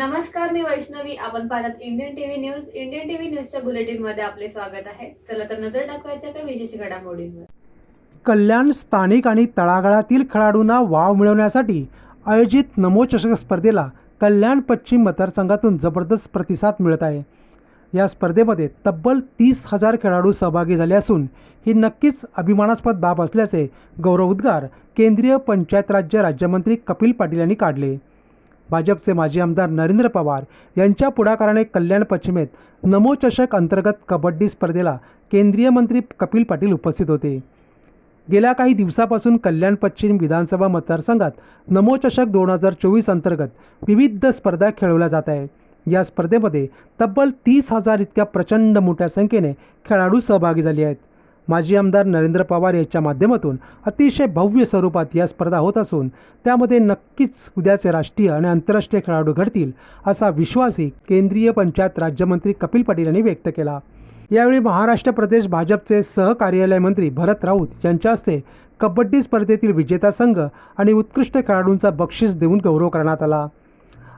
नमस्कार मी वैष्णवी. आपण पाहतात Indian TV news Indian TV न्यूजच्या बुलेटिनमध्ये आपले स्वागत आहे. चला तर नजर टाकवायच्या काही विशेष घडामोडींवर. कल्याण स्थानिक आणि तळागाळातील खेळाडूंना वाव मिळवण्यासाठी आयोजित नमो चषक स्पर्धेला कल्याण पश्चिम मतदारसंघातून जबरदस्त प्रतिसाद मिळत आहे. या स्पर्धेमध्ये तब्बल तीस हजार खेळाडू सहभागी झाले असून ही नक्कीच अभिमानास्पद बाब असल्याचे गौरवोद्गार केंद्रीय पंचायत राज्य राज्यमंत्री कपिल पाटील यांनी काढले. भाजपचे माजी आमदार नरेंद्र पवार यांच्या पुढाकाराने कल्याण पश्चिमेत नमोचषक अंतर्गत कबड्डी स्पर्धेला केंद्रीय मंत्री कपिल पाटील उपस्थित होते. गेल्या काही दिवसापासून कल्याण पश्चिम विधानसभा मतदारसंघात नमोचषक दोन हजार चोवीस अंतर्गत विविध स्पर्धा खेळवल्या जात आहेत. या स्पर्धेमध्ये तब्बल तीस हजार इतक्या प्रचंड मोठ्या संख्येने खेळाडू सहभागी झाले आहेत. माजी आमदार नरेंद्र पवार यांच्या माध्यमातून अतिशय भव्य स्वरूपात या स्पर्धा होत असून त्यामध्ये नक्कीच उद्याचे राष्ट्रीय आणि आंतरराष्ट्रीय खेळाडू घडतील असा विश्वासही केंद्रीय पंचायत राज्यमंत्री कपिल पाटील यांनी व्यक्त केला. यावेळी महाराष्ट्र प्रदेश भाजपचे सहकार्यालय मंत्री भरत राऊत यांच्या हस्ते कबड्डी स्पर्धेतील विजेता संघ आणि उत्कृष्ट खेळाडूंचा बक्षीस देऊन गौरव करण्यात आला.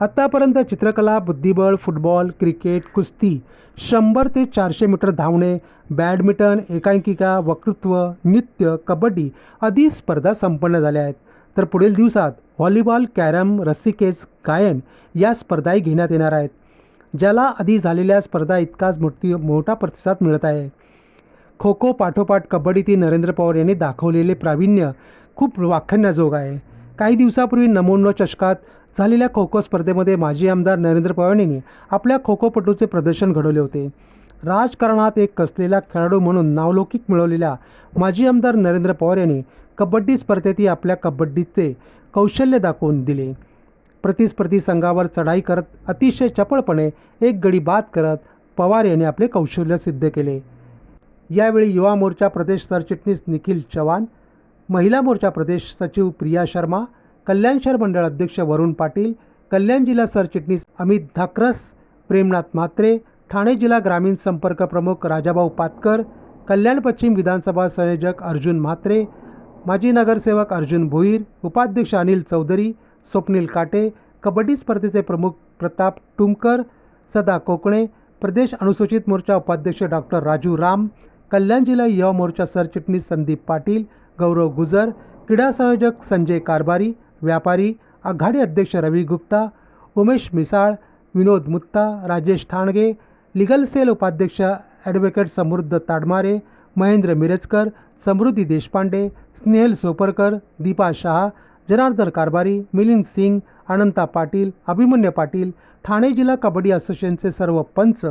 आत्तापर्यंत चित्रकला बुद्धिबळ फुटबॉल क्रिकेट कुस्ती शंभर ते चारशे मीटर धावणे बॅडमिंटन एकांकिका वक्तृत्व नृत्य कबड्डी आदी स्पर्धा संपन्न झाल्या आहेत. तर पुढील दिवसात व्हॉलीबॉल कॅरम रस्सीकेस गायन या स्पर्धाही घेण्यात येणार आहेत ज्याला आधी झालेल्या स्पर्धा इतकाच मोठी मोठा प्रतिसाद मिळत आहे. खो खो पाठोपाठ कबड्डीतील नरेंद्र पवार यांनी दाखवलेले प्रावीण्य खूप वाखाणण्याजोग आहे. काही दिवसापूर्वी नमोनो चषकात झालेल्या खो खो स्पर्धेमध्ये माजी आमदार नरेंद्र पवार यांनी आपल्या खो खोपटूचे प्रदर्शन घडवले होते. राजकारणात एक कसलेला खेळाडू म्हणून नावलौकिक मिळवलेल्या माजी आमदार नरेंद्र पवार यांनी कबड्डी स्पर्धेतही आपल्या कबड्डीचे कौशल्य दाखवून दिले. प्रतिस्पर्धी संघावर चढाई करत अतिशय चपळपणे एक गडी बाद करत पवार यांनी आपले कौशल्य सिद्ध केले. यावेळी युवा मोर्चा प्रदेश सरचिटणीस निखिल चव्हाण महिला मोर्चा प्रदेश सचिव प्रिया शर्मा कल्याण शहर मंडळ अध्यक्ष वरुण पाटील कल्याण जिल्हा सरचिटणीस अमित धाकरस प्रेमनाथ म्हात्रे ठाणे जिल्हा ग्रामीण संपर्क प्रमुख राजाभाऊ पातकर कल्याण पश्चिम विधानसभा संयोजक अर्जुन म्हात्रे माजी नगरसेवक अर्जुन भोईर उपाध्यक्ष अनिल चौधरी स्वप्नील काटे कबड्डी स्पर्धेचे प्रमुख प्रताप टुमकर सदा कोकणे प्रदेश अनुसूचित मोर्चा उपाध्यक्ष डॉक्टर राजू राम कल्याण जिल्हा युवा मोर्चा सरचिटणीस संदीप पाटील गौरव गुजर क्रीडा संयोजक संजय कारभारी व्यापारी आघाडी अध्यक्ष रवी गुप्ता उमेश मिसाळ विनोद मुत्ता राजेश ठाणगे लिगल सेल उपाध्यक्ष ॲडव्होकेट समृद्ध ताडमारे महेंद्र मिरजकर समृद्धी देशपांडे स्नेहल सोपरकर दीपा शहा जनार्दन कारभारी मिलिंद सिंग अनंता पाटील अभिमन्य पाटील ठाणे जिल्हा कबड्डी असोसिएशनचे सर्व पंच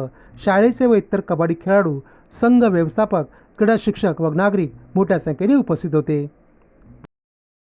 शाळेचे व इतर कबड्डी खेळाडू संघ व्यवस्थापक क्रीडा शिक्षक व नागरिक मोठ्या संख्येने उपस्थित होते.